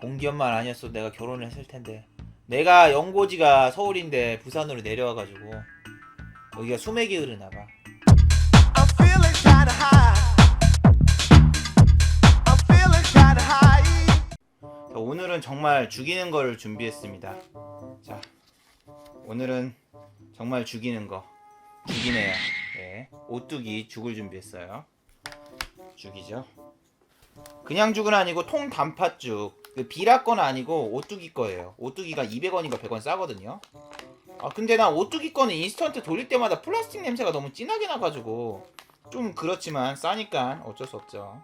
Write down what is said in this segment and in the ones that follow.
공기업만 아니었어. 내가 결혼을 했을 텐데. 내가 연고지가 서울인데 부산으로 내려와가지고 여기가 수맥이 흐르나봐. 오늘은 정말 죽이는 거를 준비했습니다. 자 오늘은 정말 죽이는 거. 죽이네요. 네. 오뚜기 죽을 준비했어요. 죽이죠. 그냥 죽은 아니고 통 단팥죽 그 비라 건 아니고 오뚜기 거예요. 오뚜기가 200원인가 100원 싸거든요. 아 근데 난 오뚜기 거는 인스턴트 돌릴 때마다 플라스틱 냄새가 너무 진하게 나가지고 좀 그렇지만 싸니까 어쩔 수 없죠.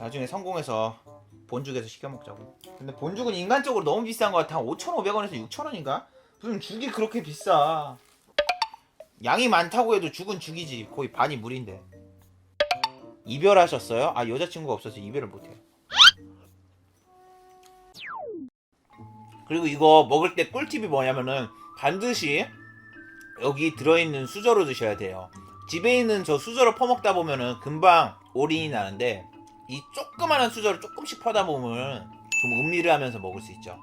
나중에 성공해서 본죽에서 시켜 먹자고. 근데 본죽은 인간적으로 너무 비싼 것 같아. 5,500원에서 6,000원인가? 무슨 죽이 그렇게 비싸? 양이 많다고 해도 죽은 죽이지. 거의 반이 물인데. 이별하셨어요? 아 여자친구가 없어서 이별을 못해요 그리고 이거 먹을 때 꿀팁이 뭐냐면은 반드시 여기 들어있는 수저로 드셔야 돼요. 집에 있는 저 수저로 퍼먹다 보면은 금방 올인이 나는데 이 조그마한 수저를 조금씩 퍼다 보면 좀 음미를 하면서 먹을 수 있죠.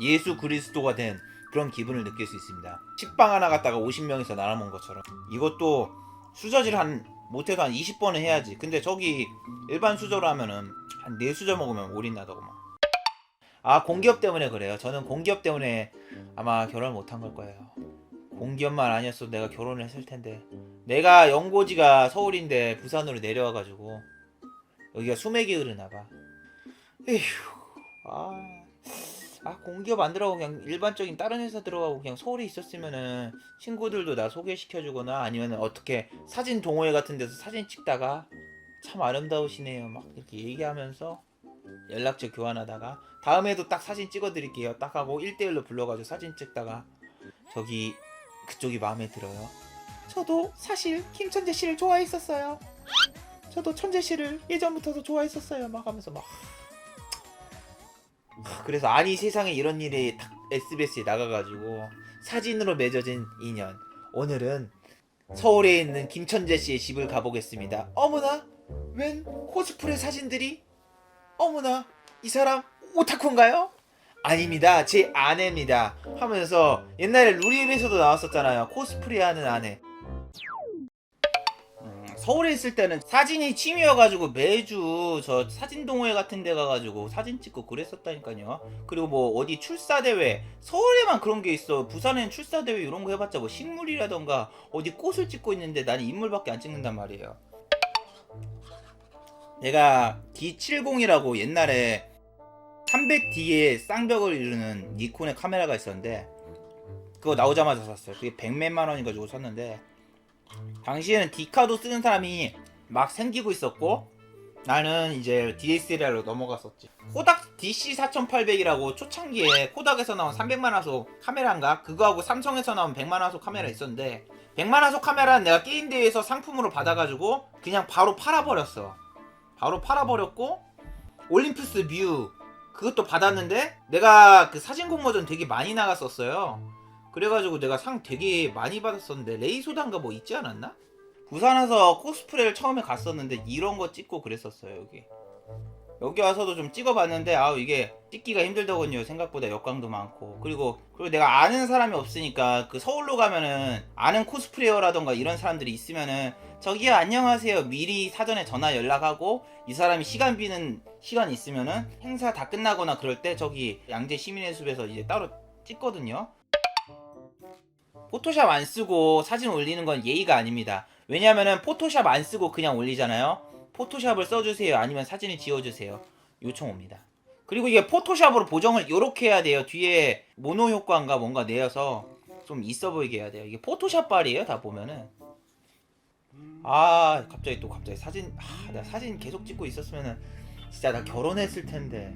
예수 그리스도가 된 그런 기분을 느낄 수 있습니다. 식빵 하나 갖다가 50명이서 나눠 먹은 것처럼. 이것도 수저질 한 못해도 한 20번은 해야지. 근데 저기 일반 수저로 하면은 한 4수저 먹으면 올인 나더구만 아 공기업 때문에 그래요. 저는 공기업 때문에 아마 결혼을 못한 걸 거예요. 공기업만 아니었어 내가 결혼을 했을 텐데. 내가 연고지가 서울인데 부산으로 내려와가지고 여기가 수맥이 흐르나 봐. 에휴 아, 아 공기업 안 들어가고 그냥 일반적인 다른 회사 들어가고 그냥 서울에 있었으면은 친구들도 나 소개시켜주거나 아니면 어떻게 사진 동호회 같은 데서 사진 찍다가 참 아름다우시네요. 막 이렇게 얘기하면서 연락처 교환하다가 다음에도 딱 사진 찍어드릴게요. 딱 하고 1대1로 불러가지고 사진 찍다가 저기 그쪽이 마음에 들어요. 저도 사실 김천재 씨를 좋아했었어요. 저도 천재 씨를 예전부터도 좋아했었어요. 막 하면서 막. 하, 그래서 아니 세상에 이런 일이 딱 SBS에 나가가지고 사진으로 맺어진 인연. 오늘은 서울에 있는 김천재 씨의 집을 가보겠습니다. 어머나 웬 코스프레 사진들이 어머나 이 사람 오타쿠인가요? 아닙니다 제 아내입니다 하면서 옛날에 루리앱에서도 나왔었잖아요 코스프레하는 아내 음, 서울에 있을 때는 사진이 취미여가지고 매주 저 사진 동호회 같은 데 가가지고 사진 찍고 그랬었다니까요. 그리고 뭐 어디 출사 대회 서울에만 그런 게 있어. 부산엔 출사 대회 이런 거 해봤자 뭐 식물이라던가 어디 꽃을 찍고 있는데 나는 인물밖에 안 찍는단 말이에요. 내가 D70이라고 옛날에 300D의 쌍벽을 이루는 니콘의 카메라가 있었는데 그거 나오자마자 샀어요. 그게 100몇만 원인가 주고 샀는데 당시에는 디카도 쓰는 사람이 막 생기고 있었고 나는 이제 DSLR로 넘어갔었지. 코닥 DC4800이라고 초창기에 코닥에서 나온 300만 화소 카메라인가? 그거하고 삼성에서 나온 100만 화소 카메라 있었는데 100만 화소 카메라는 내가 게임 대회에서 상품으로 받아가지고 그냥 바로 팔아버렸어. 바로 팔아버렸고 올림푸스 뮤 그것도 받았는데 내가 그 사진 공모전 되게 많이 나갔었어요. 그래가지고 내가 상 되게 많이 받았었는데 레이소단가 뭐 있지 않았나? 부산 와서 코스프레를 처음에 갔었는데 이런 거 찍고 그랬었어요 여기 여기 와서도 좀 찍어봤는데 아우 이게 찍기가 힘들더군요 생각보다 역광도 많고 그리고 그리고 내가 아는 사람이 없으니까 그 서울로 가면은 아는 코스프레어라던가 이런 사람들이 있으면은 저기요 안녕하세요 미리 사전에 전화 연락하고 이 사람이 시간 비는 시간 있으면은 행사 다 끝나거나 그럴 때 저기 양재 시민의 숲에서 이제 따로 찍거든요 포토샵 안 쓰고 사진 올리는 건 예의가 아닙니다. 왜냐면은 포토샵 안 쓰고 그냥 올리잖아요. 포토샵을 써주세요. 아니면 사진을 지워주세요. 요청 옵니다. 그리고 이게 포토샵으로 보정을 이렇게 해야 돼요. 뒤에 모노 효과인가 뭔가 내어서 좀 있어 보이게 해야 돼요. 이게 포토샵 발이에요. 다 보면은. 아 갑자기 또 갑자기 사진 아, 내가 사진 계속 찍고 있었으면은 진짜 나 결혼했을 텐데